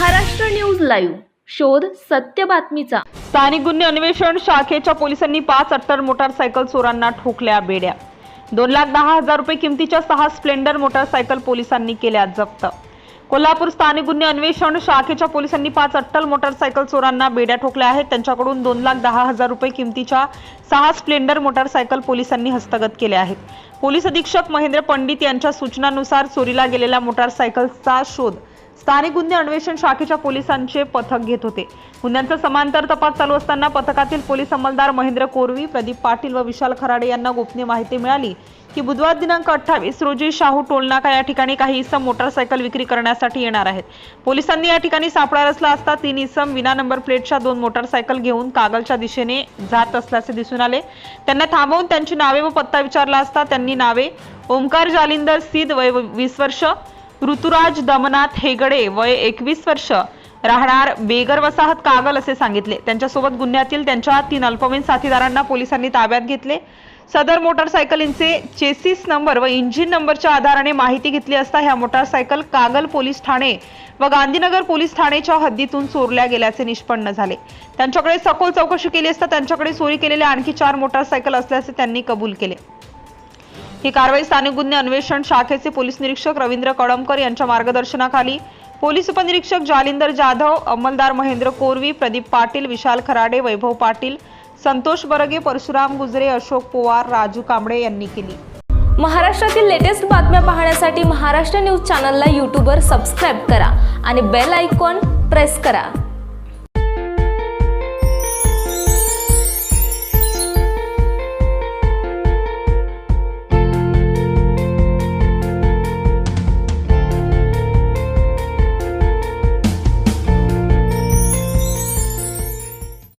Maharashtra news live. शोध सत्य बातमीचा. स्थानिक गुन्हे अन्वेषण शाखेच्या पोलिसांनी पाच अट्टर मोटारसायकल चोरांना ठोकल्या बेड्या. दोन लाख दहा हजार रुपये किमतीच्या सहा स्प्लेंडर मोटारसायकल पोलिसांनी केल्या जप्त. कोल्हापूर स्थानिक गुन्हे अन्वेषण शाखेच्या पोलिसांनी पाच अट्टल मोटारसायकल चोरांना बेड्या ठोकल्या आहेत. त्यांच्याकडून दोन लाख दहा हजार रुपये किमतीच्या सहा स्प्लेंडर मोटारसायकल पोलिसांनी हस्तगत केल्या आहेत. पोलीस अधीक्षक महेंद्र पंडित यांच्या सूचनानुसार चोरीला गेलेल्या मोटारसायकलचा शोध स्थानिक गुन्हे अन्वेषण शाखेच्या पोलिसांचे पथक घेत होते. गुन्ह्यांचा समांतर तपास चालू असताना पथकातील पोलीस अंमलदार महेंद्र कोरवी प्रदीप पाटील व विशाल खराडे यांना गोपनीय माहिती मिळाली की बुधवार दिनांक अठ्ठावीस रोजी शाहू टोलनाका या ठिकाणी काही इसम मोटारसायकल विक्री करण्यासाठी येणार आहेत. पोलिसांनी या ठिकाणी सापळा रचला असता तीन इसम विना नंबर प्लेटच्या दोन मोटारसायकल घेऊन कागलच्या दिशेने जात असल्याचे दिसून आले. त्यांना थांबवून त्यांची नावे व पत्ता विचारला असता त्यांनी नावे ओमकार जालिंदर सिद वय वीस वर्ष ऋतुराज दमनाथ हेगडे वय एकवीस वर्ष. राहणार बेगर वसाहत कागल असे सांगितले. त्यांच्यासोबत गुन्ह्यातील त्यांच्या तीन अल्पवयीन साथीदारांना पोलिसांनी ताब्यात घेतले. सदर मोटारसायकलींचे चेसिस नंबर व इंजिन नंबरच्या आधाराने माहिती घेतली असता ह्या मोटारसायकल कागल पोलीस ठाणे व गांधीनगर पोलीस ठाणेच्या हद्दीतून चोरल्या गेल्याचे निष्पन्न झाले. त्यांच्याकडे सखोल चौकशी केली असता त्यांच्याकडे चोरी केलेल्या आणखी चार मोटारसायकल असल्याचे त्यांनी कबूल केले. ही कारवाई स्थानिक गुन्हे अन्वेषण शाखेचे पोलीस निरीक्षक रवींद्र कळमकर यांच्या मार्गदर्शनाखाली. पोलीस उपनिरीक्षक जालिंदर जाधव अंमलदार महेंद्र कोरवी प्रदीप पाटील विशाल खराडे वैभव पाटील संतोष बरगे परशुराम गुजरे अशोक पोवार राजू कांबळे यांनी केली. महाराष्ट्रातील लेटेस्ट बातम्या पाहण्यासाठी महाराष्ट्र न्यूज चॅनलला यूट्यूबवर सबस्क्राईब करा आणि बेल आयकॉन प्रेस करा.